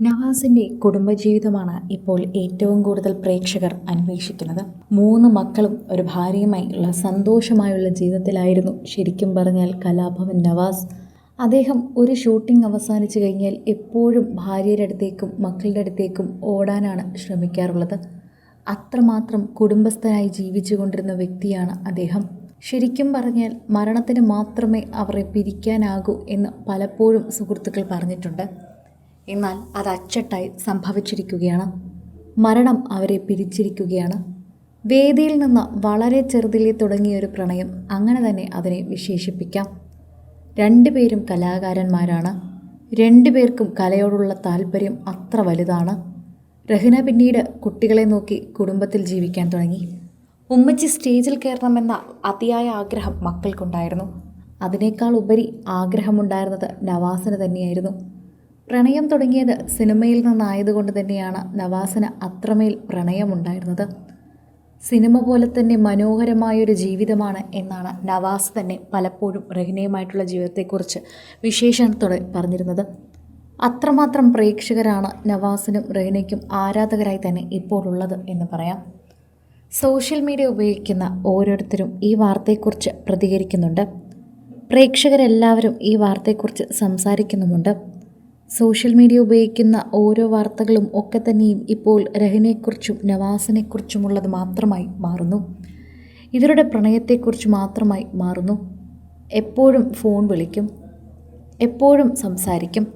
നവാസിന്റെ കുടുംബജീവിതമാണ് ഇപ്പോൾ ഏറ്റവും കൂടുതൽ പ്രേക്ഷകർ അന്വേഷിക്കുന്നത്. മൂന്ന് മക്കളും ഒരു ഭാര്യയുമായി ഉള്ള സന്തോഷമായുള്ള ജീവിതത്തിലായിരുന്നു ശരിക്കും പറഞ്ഞാൽ കലാഭവൻ നവാസ്. അദ്ദേഹം ഒരു ഷൂട്ടിംഗ് അവസാനിച്ചു കഴിഞ്ഞാൽ എപ്പോഴും ഭാര്യയുടെ അടുത്തേക്കും മക്കളുടെ അടുത്തേക്കും ഓടാനാണ് ശ്രമിക്കാറുള്ളത്. അത്രമാത്രം കുടുംബസ്ഥനായി ജീവിച്ചു കൊണ്ടിരുന്ന വ്യക്തിയാണ് അദ്ദേഹം. ശരിക്കും പറഞ്ഞാൽ മരണത്തിന് മാത്രമേ അവരെ പിരിക്കാനാകൂ എന്ന് പലപ്പോഴും സുഹൃത്തുക്കൾ പറഞ്ഞിട്ടുണ്ട്. എന്നാൽ അത് അച്ചട്ടായി സംഭവിച്ചിരിക്കുകയാണ്. മരണം അവരെ പിരിച്ചിരിക്കുകയാണ്. വേദിയിൽ നിന്ന് വളരെ ചെറുതിലെ തുടങ്ങിയ ഒരു പ്രണയം അങ്ങനെ തന്നെ അതിനെ വിശേഷിപ്പിക്കാം. രണ്ടുപേരും കലാകാരന്മാരാണ്. രണ്ടുപേർക്കും കലയോടുള്ള താല്പര്യം അത്ര വലുതാണ്. രഹ്ന പിന്നീട് കുട്ടികളെ നോക്കി കുടുംബത്തിൽ ജീവിക്കാൻ തുടങ്ങി. ഉമ്മച്ചി സ്റ്റേജിൽ കയറണമെന്ന അതിയായ ആഗ്രഹം മക്കൾക്കുണ്ടായിരുന്നു. അതിനേക്കാൾ ഉപരി ആഗ്രഹമുണ്ടായിരുന്നത് നവാസിന് തന്നെയായിരുന്നു. പ്രണയം തുടങ്ങിയത് സിനിമയിൽ നിന്നായതുകൊണ്ട് തന്നെയാണ് നവാസിന് അത്രമേൽ പ്രണയമുണ്ടായിരുന്നത്. സിനിമ പോലെ തന്നെ മനോഹരമായൊരു ജീവിതമാണ് എന്നാണ് നവാസ് തന്നെ പലപ്പോഴും രഹനീയമായിട്ടുള്ള ജീവിതത്തെക്കുറിച്ച് വിശേഷണത്തോടെ പറഞ്ഞിരുന്നത്. അത്രമാത്രം പ്രേക്ഷകരാണ് നവാസിനും റഹ്നയ്ക്കും ആരാധകരായി തന്നെ ഇപ്പോൾ ഉള്ളത് എന്ന് പറയാം. സോഷ്യൽ മീഡിയ ഉപയോഗിക്കുന്ന ഓരോരുത്തരും ഈ വാർത്തയെക്കുറിച്ച് പ്രതികരിക്കുന്നുണ്ട്. പ്രേക്ഷകരെല്ലാവരും ഈ വാർത്തയെക്കുറിച്ച് സംസാരിക്കുന്നുമുണ്ട്. സോഷ്യൽ മീഡിയ ഉപയോഗിക്കുന്ന ഓരോ വാർത്തകളും ഒക്കെ തന്നെയും ഇപ്പോൾ രഹനെക്കുറിച്ചും നവാസിനെക്കുറിച്ചുമുള്ളത് മാത്രമായി മാറുന്നു. ഇവരുടെ പ്രണയത്തെക്കുറിച്ച് മാത്രമായി മാറുന്നു. എപ്പോഴും ഫോൺ വിളിക്കും. എപ്പോഴും സംസാരിക്കും.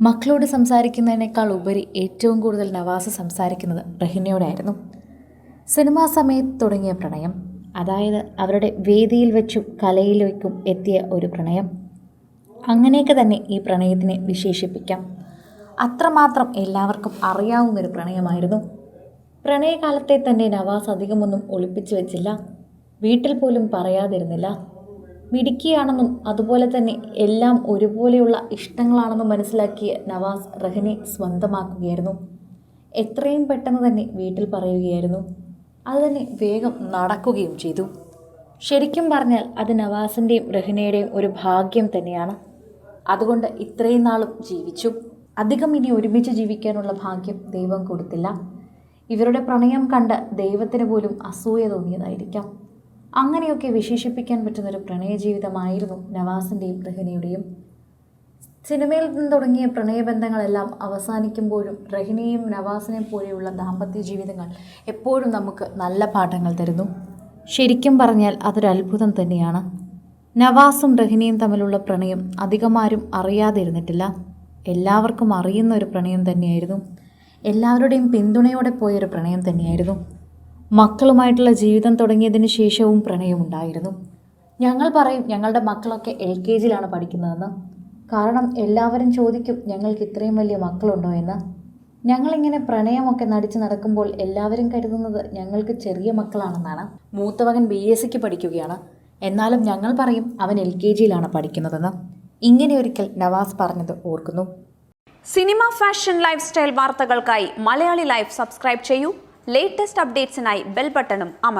മക്കളോട് സംസാരിക്കുന്നതിനേക്കാൾ ഉപരി ഏറ്റവും കൂടുതൽ നവാസ് സംസാരിക്കുന്നത് റഹിനയോടായിരുന്നു സിനിമാ സമയത്ത് തുടങ്ങിയ പ്രണയം അതായത് അവരുടെ വേദിയിൽ വെച്ചും കലയിലേക്കും എത്തിയ ഒരു പ്രണയം. അങ്ങനെയൊക്കെ തന്നെ ഈ പ്രണയത്തിനെ വിശേഷിപ്പിക്കാം. അത്രമാത്രം എല്ലാവർക്കും അറിയാവുന്നൊരു പ്രണയമായിരുന്നു. പ്രണയകാലത്തെ തന്നെ നവാസ് അധികമൊന്നും ഒളിപ്പിച്ചു വെച്ചില്ല. വീട്ടിൽ പോലും പറയാതിരുന്നില്ല. മിടുക്കിയാണെന്നും അതുപോലെ തന്നെ എല്ലാം ഒരുപോലെയുള്ള ഇഷ്ടങ്ങളാണെന്നും മനസ്സിലാക്കിയ നവാസ് റഹനെ സ്വന്തമാക്കുകയായിരുന്നു. എത്രയും പെട്ടെന്ന് തന്നെ വീട്ടിൽ പറയുകയായിരുന്നു. അത് തന്നെ വേഗം നടക്കുകയും ചെയ്തു. ശരിക്കും പറഞ്ഞാൽ അത് നവാസിന്റെയും റഹിനയുടെയും ഒരു ഭാഗ്യം തന്നെയാണ്. അതുകൊണ്ട് ഇത്രയും നാളും ജീവിച്ചു. അധികം ഇനി ഒരുമിച്ച് ജീവിക്കാനുള്ള ഭാഗ്യം ദൈവം കൊടുത്തില്ല. ഇവരുടെ പ്രണയം കണ്ട് ദൈവത്തിന് പോലും അസൂയ തോന്നിയതായിരിക്കാം. അങ്ങനെയൊക്കെ വിശേഷിപ്പിക്കാൻ പറ്റുന്നൊരു പ്രണയ ജീവിതമായിരുന്നു നവാസിന്റെയും റഹിനയുടെയും സിനിമയിൽ നിന്ന് തുടങ്ങിയ പ്രണയബന്ധങ്ങളെല്ലാം അവസാനിക്കുമ്പോഴും റഹിനയും നവാസിനെ പോലെയുള്ള ദാമ്പത്യ ജീവിതങ്ങൾ എപ്പോഴും നമുക്ക് നല്ല പാഠങ്ങൾ തരുന്നു. ശരിക്കും പറഞ്ഞാൽ അതൊരു അത്ഭുതം തന്നെയാണ്. നവാസും റഹിനയും തമ്മിലുള്ള പ്രണയം അധികമാരും അറിയാതിരുന്നിട്ടില്ല. എല്ലാവർക്കും അറിയുന്ന ഒരു പ്രണയം തന്നെയായിരുന്നു. എല്ലാവരുടെയും പിന്തുണയോടെ പോയൊരു പ്രണയം തന്നെയായിരുന്നു. മക്കളുമായിട്ടുള്ള ജീവിതം തുടങ്ങിയതിന് ശേഷവും പ്രണയമുണ്ടായിരുന്നു ഞങ്ങൾ പറയും ഞങ്ങളുടെ മക്കളൊക്കെ എൽ കെ ജിയിലാണ് പഠിക്കുന്നതെന്ന്. കാരണം എല്ലാവരും ചോദിക്കും ഞങ്ങൾക്ക് ഇത്രയും വലിയ മക്കളുണ്ടോ എന്ന്. ഞങ്ങളിങ്ങനെ പ്രണയമൊക്കെ നടിച്ച് നടക്കുമ്പോൾ എല്ലാവരും കരുതുന്നത് ഞങ്ങൾക്ക് ചെറിയ മക്കളാണെന്നാണ്. മൂത്തവകൻ ബി എസ് സിക്ക് പഠിക്കുകയാണ്. എന്നാലും ഞങ്ങൾ പറയും അവൻ എൽ കെ ജിയിലാണ് പഠിക്കുന്നതെന്ന്. ഇങ്ങനെ ഒരിക്കൽ നവാസ് പറഞ്ഞത് ഓർക്കുന്നു. സിനിമ ഫാഷൻ ലൈഫ് സ്റ്റൈൽ വാർത്തകൾക്കായി മലയാളി ലൈഫ് സബ്സ്ക്രൈബ് ചെയ്യൂ. ലേറ്റസ്റ്റ് അപ്ഡേറ്റ്സിനായി ബെൽ ബട്ടണും അമർ